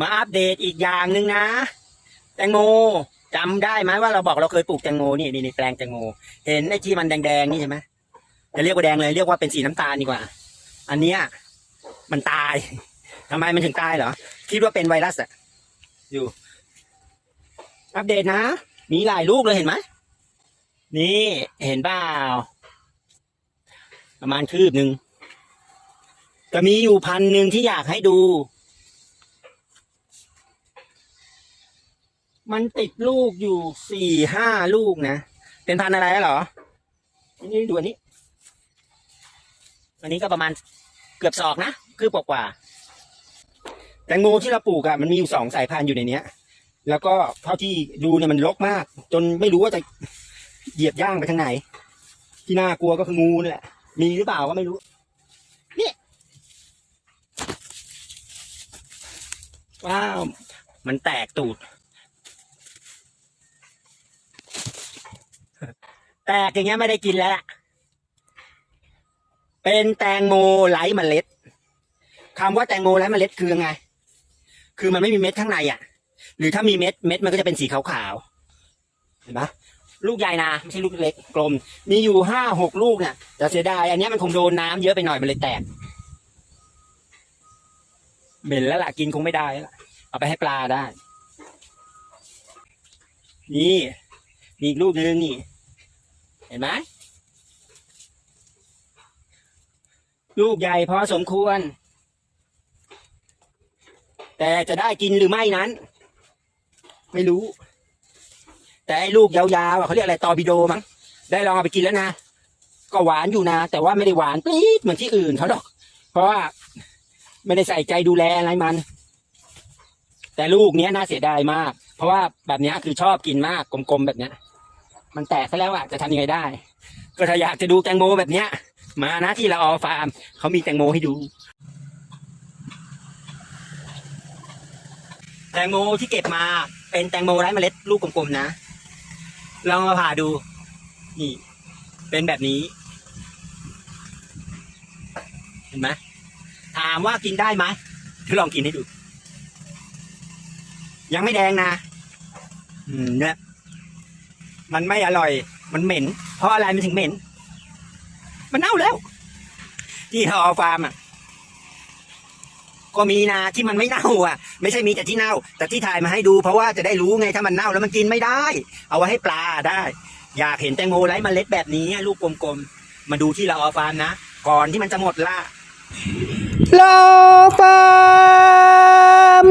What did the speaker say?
มาอัปเดตอีกอย่างหนึ่งนะ แตงโมจำได้ไหมว่าเราบอกเราเคยปลูกแตงโมนี่นี่แปลงแตงโม เห็นไอ้ที่มันแดงๆนี่ใช่ไหมจะเรียกว่าแดงเลยเรียกว่าเป็นสีน้ำตาลดีกว่า อันเนี้ยมันตายทำไมมันถึงตายเหรอ คิดว่าเป็นไวรัสอะอยู่ อัปเดตนะ มีหลายลูกเลยเห็นไหมนี่เห็นเปล่าประมาณคืบหนึ่งจะมีอยู่พันหนึ่งที่อยากให้ดู มันติดลูกอยู่สี่ห้าลูกนะ เป็นพันธุ์อะไรเหรอ นี่ดูอันนี้ อันนี้ก็ประมาณเกือบศอกนะคือปกว่าๆแตงโมที่เราปลูกอะมันมีอยู่สองสายพันธุ์อยู่ในเนี้ย แล้วก็เท่าที่ดูเนี่ยมันรกมาก จนไม่รู้ว่าจะเหยียบย่างไปทางไหน ที่น่ากลัวก็คืองูนี่แหละ มีหรือเปล่าก็ไม่รู้ นี่ว้าว มันแตกตูด แตกอย่างเงี้ยไม่ได้กินแล้ว เป็นแตงโมไร้เมล็ดคำว่าแตงโมไร้เมล็ดคือไง คือมันไม่มีเม็ดข้างในอะ หรือถ้ามีเม็ดเม็ดมันก็จะเป็นสีขาวๆ เห็นปะลูกใหญ่นะไม่ใช่ลูกเล็กกลม มีอยู่ห้าหกลูกเนี่ยแต่เสียดายอันนี้มันคงโดนน้ำเยอะไปหน่อยมันเลยแตกเหม็นแล้วล่ะกินคงไม่ได้ละเอาไปให้ปลาได้ นี่ มีอีกลูกนึงนี่ เห็นไหมลูกใหญ่พอสมควร แต่จะได้กินหรือไม่นั้น ไม่รู้ แต่ลูกยาวๆเขาเรียกอะไรตอบิโดมั้งได้ลองเอาไปกินแล้วนะก็หวานอยู่นะ แต่ว่าไม่ได้หวานปี๊ดเหมือนที่อื่นเขาหรอก เพราะว่าไม่ได้ใส่ใจดูแลอะไรมัน แต่ลูกเนี้ยน่าเสียดายมาก เพราะว่าแบบนี้คือชอบกินมากกลมๆแบบเนี้ย มันแตกซะแล้วอะจะทำยังไงได้ ก็ถ้าอยากจะดูแตงโมแบบเนี้ย มานะที่ละออฟาร์มเขามีแตงโมให้ดู แตงโมที่เก็บมาเป็นแตงโมไร้เมล็ดลูกกลมๆนะลองมาผ่าดู นี่ เป็นแบบนี้ เห็นไหมถามว่ากินได้ไหมเดี๋ยวลองกินให้ดู ยังไม่แดงนะ อืมเนี่ย มันไม่อร่อย มันเหม็น เพราะอะไรมันถึงเหม็น มันเน่าแล้ว ที่ทอฟาร์มอะก็มีนะที่มันไม่เน่าอะ ไม่ใช่มีแต่ที่เน่า แต่ที่ถ่ายมาให้ดู เพราะว่าจะได้รู้ไงถ้ามันเน่าแล้วมันกินไม่ได้ เอาไว้ให้ปลาได้ อยากเห็นแตงโมไร้เมล็ดแบบนี้ลูกกลมๆมาดูที่ละออฟาร์มนะก่อนที่มันจะหมดล่ะรอฟาร์ม